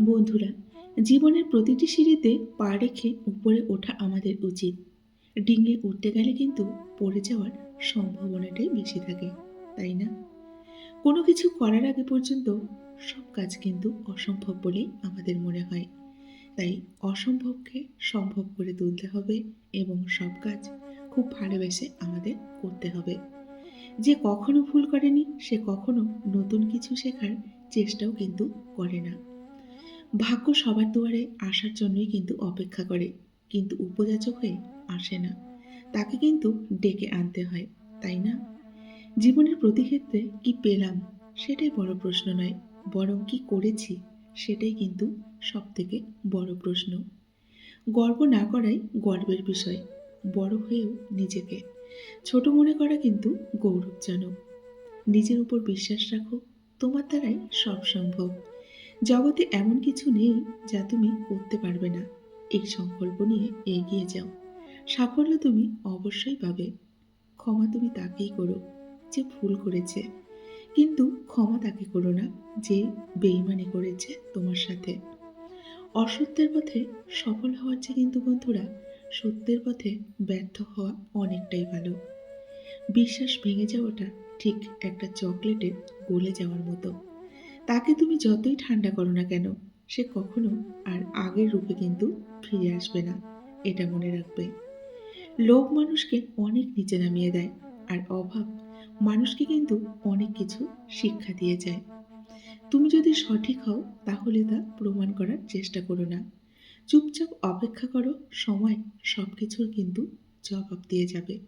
বন্ধুরা, জীবনের প্রতিটি সিঁড়িতে পা রেখে উপরে ওঠা আমাদের উচিত। ডিঙে উঠতে গেলে কিন্তু পড়ে যাওয়ার সম্ভাবনাটাই বেশি থাকে, তাই না? কোনো কিছু করার আগে পর্যন্ত সব কাজ কিন্তু অসম্ভব বলেই আমাদের মনে হয়। তাই অসম্ভবকে সম্ভব করে তুলতে হবে এবং সব কাজ খুব ভালোবেসে আমাদের করতে হবে। যে কখনো ভুল করেনি, সে কখনো নতুন কিছু শেখার চেষ্টাও কিন্তু করে না। ভাগ্য সবার দুয়ারে আসার জন্যই কিন্তু অপেক্ষা করে, কিন্তু উপযাচক হয়ে আসে না। তাকে কিন্তু ডেকে আনতে হয়, তাই না? জীবনের প্রতি ক্ষেত্রে কি পেলাম সেটাই বড় প্রশ্ন নয়, বরং কি করেছি সেটাই কিন্তু সব থেকে বড় প্রশ্ন। গর্ব না করাই গর্বের বিষয়, বড় হয়েও নিজেকে। ছোট মনে করা কিন্তু গৌরবজনক। নিজের উপর বিশ্বাস রাখো, তোমার দ্বারাই সব সম্ভব। জগতে এমন কিছু নেই যা তুমি করতে পারবে না। এই সংকল্প নিয়ে এগিয়ে যাও। সাফল্য তুমি অবশ্যই পাবে। ক্ষমা তুমি তাকেই করো যে ভুল করেছে। কিন্তু ক্ষমা তাকে করো না যে বেইমানি করেছে তোমার সাথে। অসত্যের পথে সফল হওয়ার চেয়ে কিন্তু বন্ধুরা, সত্যের পথে ব্যর্থ হওয়া অনেকটাই ভালো। বিশ্বাস ভেঙে যাওয়াটা ঠিক একটা চকলেটে গলে যাওয়ার মতো। তাকে তুমি যতই ঠান্ডা করো না কেন, সে কখনো আর আগের রূপে কিন্তু ফিরে আসবে না, এটা মনে রাখবে। লোভ মানুষকে অনেক নিচে নামিয়ে দেয়, আর অভাব মানুষকে কিন্তু অনেক কিছু শিক্ষা দিয়ে যায়। তুমি যদি সঠিক হও, তাহলে তা প্রমাণ করার চেষ্টা করো না। চুপচাপ অপেক্ষা করো, সময় সব কিছুর কিন্তু জবাব দিয়ে যাবে।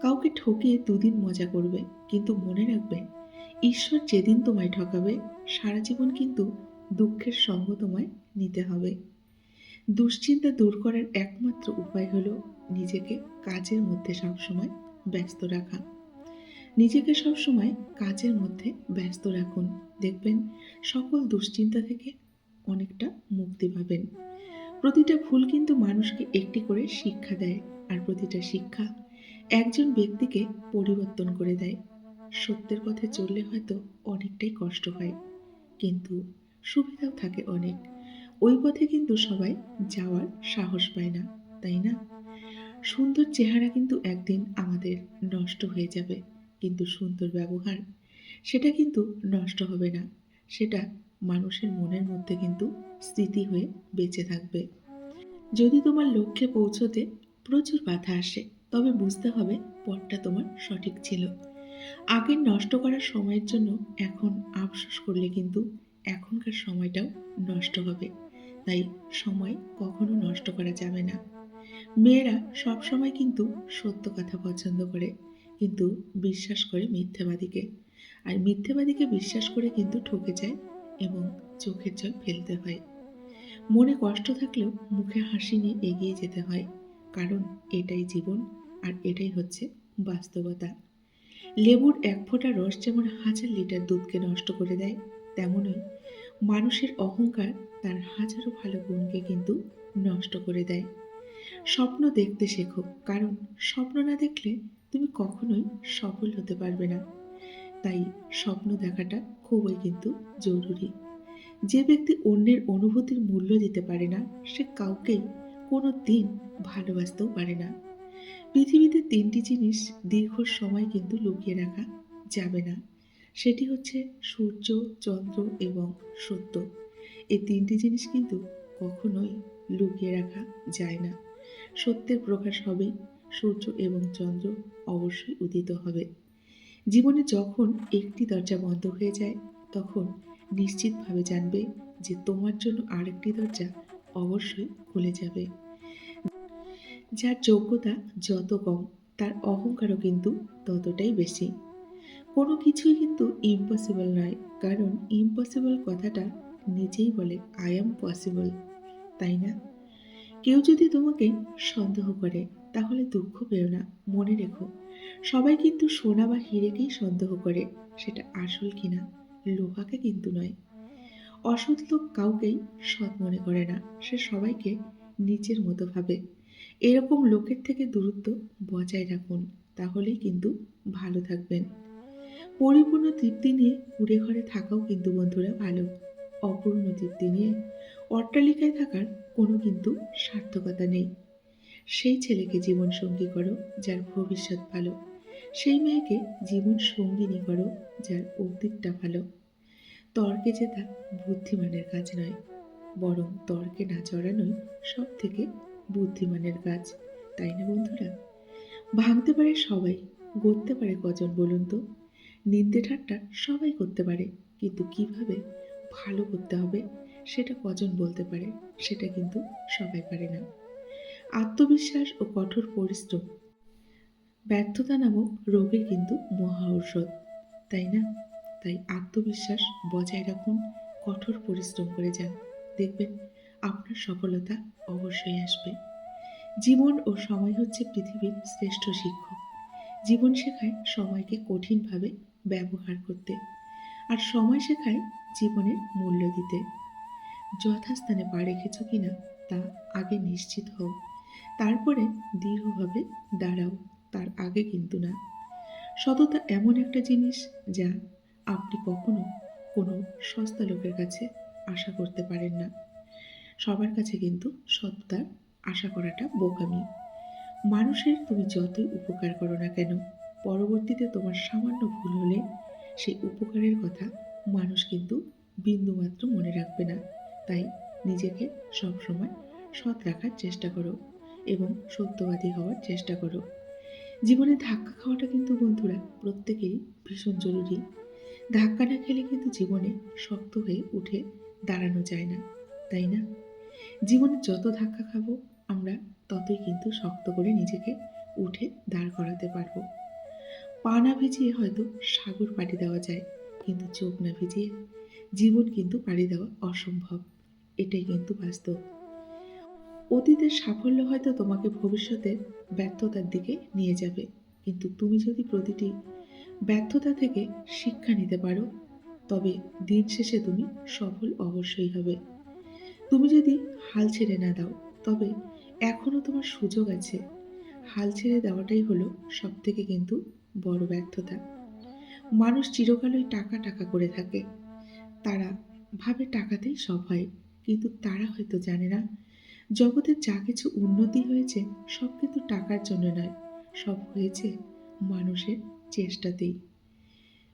কাউকে ঠকিয়ে দুদিন মজা করবে, কিন্তু মনে রাখবে ঈশ্বর যেদিন তোমায় ঠকাবে, সারা জীবন কিন্তু দুঃখের সঙ্গ তোমায় নিতে হবে। দুশ্চিন্তা দূর করার একমাত্র উপায় হলো নিজেকে কাজের মধ্যে সবসময় ব্যস্ত রাখা। নিজেকে সবসময় কাজের মধ্যে ব্যস্ত রাখুন। দেখবেন সকল দুশ্চিন্তা থেকে অনেকটা মুক্তি পাবেন। প্রতিটা ভুল কিন্তু মানুষকে একটি করে শিক্ষা দেয়, আর প্রতিটা শিক্ষা একজন ব্যক্তিকে পরিবর্তন করে দেয়। সত্যের পথে চললে হয়তো অনেকটাই কষ্ট হয়। কিন্তু সুবিধাও থাকে অনেক। ওই পথে কিন্তু সবাই যাওয়ার সাহস পায় না, তাই না? সুন্দর চেহারা কিন্তু একদিন আমাদের নষ্ট হয়ে যাবে, কিন্তু সুন্দর ব্যবহার, সেটা কিন্তু নষ্ট হবে না। সেটা মানুষের মনের মধ্যে কিন্তু স্মৃতি হয়ে বেঁচে থাকবে। যদি তোমার লক্ষ্যে পৌঁছতে প্রচুর বাধা আসে, তবে বুঝতে হবে পথটা তোমার সঠিক ছিল। আগের নষ্ট করার সময়ের জন্য এখন আফসোস করলে কিন্তু এখনকার সময়টাও নষ্ট হবে। তাই সময় কখনো নষ্ট করা যাবে না। মেয়েরা সব সময় কিন্তু সত্য কথা পছন্দ করে, কিন্তু বিশ্বাস করে মিথ্যেবাদীকে। আর মিথ্যেবাদীকে বিশ্বাস করে কিন্তু ঠকে যায় এবং চোখের জল ফেলতে হয়। মনে কষ্ট থাকলেও মুখে হাসি নিয়ে এগিয়ে যেতে হয়, কারণ এটাই জীবন আর এটাই হচ্ছে বাস্তবতা। লেবুর এক ফোঁটা রস যেমন হাজার লিটার দুধকে নষ্ট করে দেয়, তেমনই মানুষের অহংকার তার হাজারো ভালো গুণকে কিন্তু নষ্ট করে দেয়। স্বপ্ন দেখতে শেখো, কারণ স্বপ্ন না দেখলে তুমি কখনোই সফল হতে পারবে না। তাই স্বপ্ন দেখাটা খুবই কিন্তু জরুরি। যে ব্যক্তি অন্যের অনুভূতির মূল্য দিতে পারে না, সে কাউকেই কোনো দিন ভালোবাসতেও পারে না। পৃথিবীতে তিনটি জিনিস দীর্ঘ সময় কিন্তু লুকিয়ে রাখা যাবে না। সেটি হচ্ছে সূর্য, চন্দ্র এবং সত্য। এই তিনটি জিনিস কিন্তু কখনোই লুকিয়ে রাখা যায় না। সত্যের প্রকাশ হবে, সূর্য এবং চন্দ্র অবশ্যই উদিত হবে। জীবনে যখন একটি দরজা বন্ধ হয়ে যায়, তখন নিশ্চিতভাবে জানবে যে তোমার জন্য আরেকটি দরজা অবশ্যই খুলে যাবে। যার যোগ্যতা যত কম, তার অহংকারও কিন্তু ততটাই বেশি। কোনো কিছুই কিন্তু ইম্পসিবল নয়, কারণ ইম্পসিবল কথাটা নিজেই বলে আই এম পসিবল তাই না? কেউ যদি তোমাকে সন্দেহ করে, তাহলে দুঃখ পেও না, মনে রেখো। সবাই কিন্তু সোনা বা হিরেকেই সন্দেহ করে, সেটা আসল কিনা, লোহাকে কিন্তু নয়। অসৎ লোক কাউকেই সৎ মনে করে না, সে সবাইকে নিজের মতো ভাবে। এরকম লোকের থেকে দূরত্ব বজায় রাখুন, তাহলেই কিন্তু ভালো থাকবেন। পরিপূর্ণ তৃপ্তি নিয়ে কুড়ে ঘরে থাকাও কিন্তু বন্ধুরা ভালো। অপূর্ণ তৃপ্তি নিয়ে অট্টালিকায় থাকার কোনো কিন্তু সার্থকতা নেই। সেই ছেলেকে জীবন সঙ্গী করো যার ভবিষ্যৎ ভালো। সেই মেয়েকে জীবন সঙ্গিনী করো যার অতীতটা ভালো। তর্কে জেতা বুদ্ধিমানের কাজ নয়, বরং তর্কে না চড়ানোই সব থেকে বুদ্ধিমানের কাজ, তাই না বন্ধুরা? ভাঙতে পারে সবাই, গড়তে পারে কজন বলুন তো? নিন্দে ঠাট্টা সবাই করতে পারে, কিন্তু কীভাবে ভালো করতে হবে সেটা কজন বলতে পারে, সেটা কিন্তু সবাই পারে না। আত্মবিশ্বাস ও কঠোর পরিশ্রম, ব্যর্থতা নামক রোগের কিন্তু মহা ঔষধ, তাই না? তাই আত্মবিশ্বাস বজায় রাখুন, কঠোর পরিশ্রম করে যান, দেখবেন আপনার সফলতা অবশ্যই আসবে। জীবন ও সময় হচ্ছে পৃথিবীর শ্রেষ্ঠ শিক্ষক। জীবন শেখায় সময়কে কঠিনভাবে ব্যবহার করতে আর সময় শেখায় জীবনের মূল্য দিতে। যথাস্থানে পা রেখেছ কিনা তা আগে নিশ্চিত হও। তারপরে দৃঢ়ভাবে দাঁড়াও, তার আগে কিন্তু না। সততা এমন একটা জিনিস যা আপনি কখনো কোনো সস্তা লোকের কাছে আশা করতে পারেন না। সবার কাছে কিন্তু সততার আশা করাটা বোকামি। মানুষের তুমি যতই উপকার করো না কেন, পরবর্তীতে তোমার সামান্য ভুল হলে সেই উপকারের কথা মানুষ কিন্তু বিন্দুমাত্র মনে রাখবে না। তাই নিজেকে সবসময় সৎ রাখার চেষ্টা করো এবং সত্যবাদী হওয়ার চেষ্টা করো। জীবনে ধাক্কা খাওয়াটা কিন্তু বন্ধুরা প্রত্যেকেরই ভীষণ জরুরি। ধাক্কা না খেলে কিন্তু জীবনে শক্ত হয়ে উঠে দাঁড়ানো যায় না, তাই না? জীবনে যত ধাক্কা খাব, আমরা ততই কিন্তু শক্ত করে নিজেকে উঠে দাঁড় করাতে পারব। পা না ভিজিয়ে হয়তো সাগর পাড়ি দেওয়া যায়, কিন্তু চোখ না ভিজিয়ে জীবন কিন্তু পাড়ি দেওয়া অসম্ভব। এটাই কিন্তু বাস্তব। অতীতের সাফল্য হয়তো তোমাকে ভবিষ্যতে ব্যর্থতার দিকে নিয়ে যাবে, কিন্তু তুমি যদি প্রতিটি ব্যর্থতা থেকে শিক্ষা নিতে পারো, তবে দিন শেষে তুমি সফল অবশ্যই হবে। তুমি যদি হাল ছেড়ে না দাও, তবে এখনও তোমার সুযোগ আছে। হাল ছেড়ে দেওয়াটাই হলো সব থেকে কিন্তু বড় ব্যর্থতা। মানুষ চিরকালই টাকা টাকা করে থাকে। তারা ভাবে টাকাতেই সব হয়, কিন্তু তারা হয়তো জানে না। জগতের যা কিছু উন্নতি হয়েছে, সব কিন্তু টাকার জন্য নয়, সব হয়েছে মানুষের চেষ্টাতেই।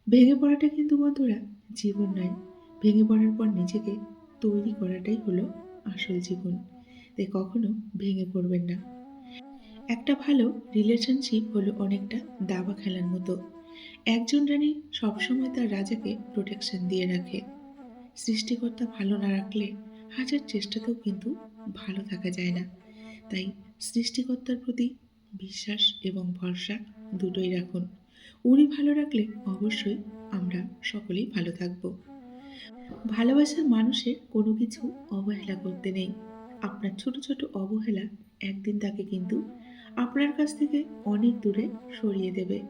ভেঙে পড়াটা কিন্তু বন্ধুরা জীবন নয়। ভেঙে পড়ার পর নিজেকে তৈরি করাটাই হলো আসল জীবন। তাই কখনো ভেঙে পড়বেন না। একটা ভালো রিলেশনশিপ হলো অনেকটা দাবা খেলার মতো। একজন রানী সবসময় তার রাজাকে প্রোটেকশন দিয়ে রাখে। সৃষ্টিকর্তা ভালো না রাখলে হাজার চেষ্টাতেও কিন্তু ভালো থাকা যায় না। তাই সৃষ্টিকর্তার প্রতি বিশ্বাস এবং ভরসা দুটোই রাখুন। উনি ভালো রাখলে অবশ্যই আমরা সকলেই ভালো থাকব। ভালোবাসার মানুষের কোনো কিছু অবহেলা করতে নেই। আপনার ছোট ছোট অবহেলা একদিন তাকে কিন্তু আপনার কাছ থেকে অনেক দূরে সরিয়ে দেবে।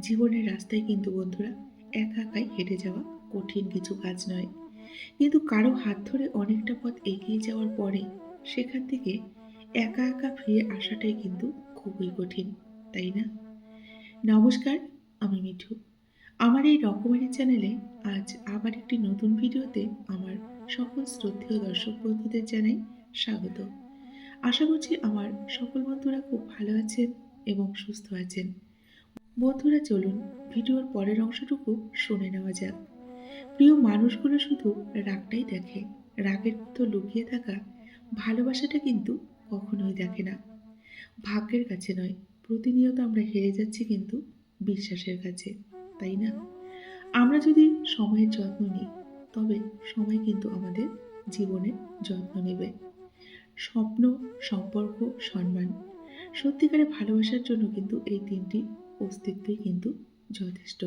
জীবনের রাস্তায় কিন্তু বন্ধুরা একা একাই হেঁটে যাওয়া কঠিন কিছু কাজ নয়। কিন্তু কারও হাত ধরে অনেকটা পথ এগিয়ে যাওয়ার পরে সেখান থেকে একা একা ফিরে আসাটাই কিন্তু খুবই কঠিন, তাই না? নমস্কার, আমি মিঠু। আমার এই রকমারি চ্যানেলে আজ আবার একটি নতুন ভিডিওতে আমার সকল শ্রদ্ধেয় দর্শক বন্ধুদের জানাই স্বাগত। আশা করছি আমার সকল বন্ধুরা খুব ভালো আছেন এবং সুস্থ আছেন। বন্ধুরা, চলুন ভিডিওর পরের অংশটুকু শুনে নেওয়া যাক। প্রিয় মানুষগুলো শুধু রাগটাই দেখে, রাগের মতো লুকিয়ে থাকা ভালোবাসাটা কিন্তু কখনোই দেখে না। ভাগ্যের কাছে নয়, প্রতিনিয়ত আমরা হেরে যাচ্ছি কিন্তু বিশ্বাসের কাছে। তাই না? আমরা যদি সময়ের যত্ন নিই, তবে সময় কিন্তু আমাদের জীবনের যত্ন নেবে। স্বপ্ন, সম্পর্ক, সম্মান সত্যিকারে ভালোবাসার জন্য কিন্তু এই তিনটি অস্তিত্বই কিন্তু যথেষ্ট।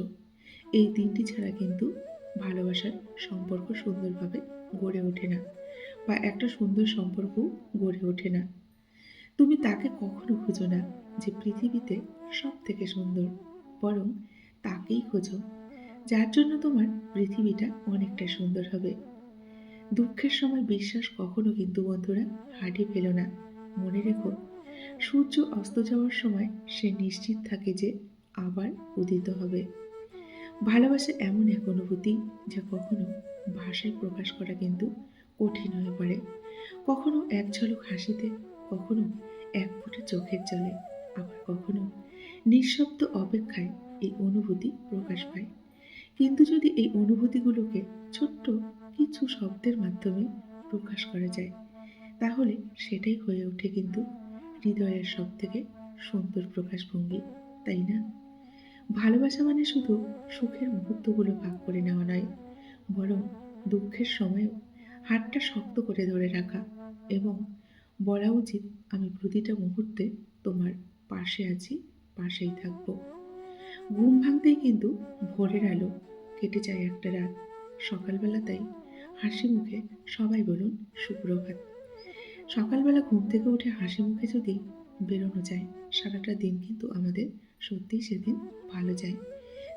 এই তিনটি ছাড়া কিন্তু ভালোবাসার সম্পর্ক সুন্দরভাবে গড়ে ওঠে না বা একটা সুন্দর সম্পর্ক গড়ে ওঠে না। তুমি তাকে কখনো খুঁজো না যে পৃথিবীতে সব থেকে সুন্দর, বরং তাকেই খোঁজো। যার জন্য তোমার পৃথিবীটা অনেকটা সুন্দর হবে। দুঃখের সময় বিশ্বাস কখনো কিন্তু বন্ধুরা হারিয়ে পেল না। মনে রেখো, সূর্য অস্ত যাওয়ার সময় সে নিশ্চিত থাকে যে আবার উদিত হবে। ভালোবাসা এমন এক অনুভূতি যা কখনো ভাষায় প্রকাশ করা কিন্তু কঠিন হয়ে পড়ে। কখনো এক ঝলক হাসিতে, কখনো এক ফোঁটা চোখের জলে। আবার কখনো নিঃশব্দ অপেক্ষায় এই অনুভূতি প্রকাশ পায়। কিন্তু যদি এই অনুভূতিগুলোকে ছোট্ট কিছু শব্দের মাধ্যমে প্রকাশ করা যায়, তাহলে সেটাই হয়ে ওঠে কিন্তু হৃদয়ের সব থেকে সুন্দর প্রকাশভঙ্গি, তাই না? ভালোবাসা মানে শুধু সুখের মুহূর্তগুলো ভাগ করে নেওয়া নয়, বরং দুঃখের সময়ও হাতটা শক্ত করে ধরে রাখা এবং বলা উচিত, আমি প্রতিটা মুহূর্তে তোমার পাশে আছি, পাশেই থাকব। ঘুম ভাঙতেই কিন্তু ভোরের আলো কেটে যায় একটা রাত। সকালবেলা তাই হাসি মুখে সবাই বলুন, সুপ্রভাত। সকালবেলা ঘুম থেকে উঠে হাসি মুখে যদি বেরোনো যায়, সারাটা দিন কিন্তু আমাদের সত্যিই সেদিন ভালো যায়।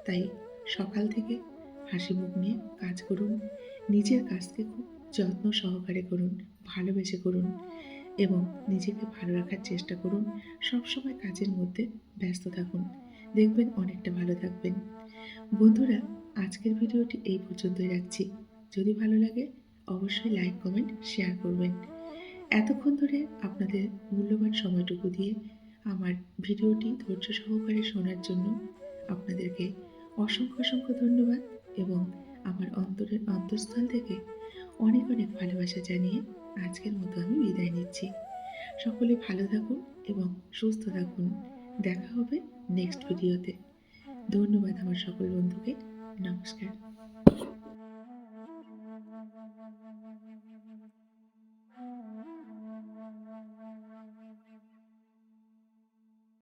তাই সকাল থেকে হাসি মুখ নিয়ে কাজ করুন, নিজের কাজকে খুব যত্ন সহকারে করুন, ভালোবেসে করুন এবং নিজেকে ভালো রাখার চেষ্টা করুন। সবসময় কাজের মধ্যে ব্যস্ত থাকুন। দেখবেন অনেকটা ভালো থাকবেন। বন্ধুরা, আজকের ভিডিওটি এই পর্যন্তই রাখছি। যদি ভালো লাগে, অবশ্যই লাইক, কমেন্ট, শেয়ার করবেন। এতক্ষণ ধরে আপনাদের মূল্যবান সময়টুকু দিয়ে আমার ভিডিওটি ধৈর্য সহকারে শোনার জন্য আপনাদেরকে অসংখ্য অসংখ্য ধন্যবাদ এবং আমার অন্তরের অন্তঃস্থল থেকে অনেক অনেক ভালোবাসা জানিয়ে আজকের মতো আমি বিদায় নিচ্ছি। সকলে ভালো থাকুন এবং সুস্থ থাকুন। দেখা হবে নেক্সট ভিডিওতে ধন্যবাদ আমার সকল বন্ধুকে। নমস্কার।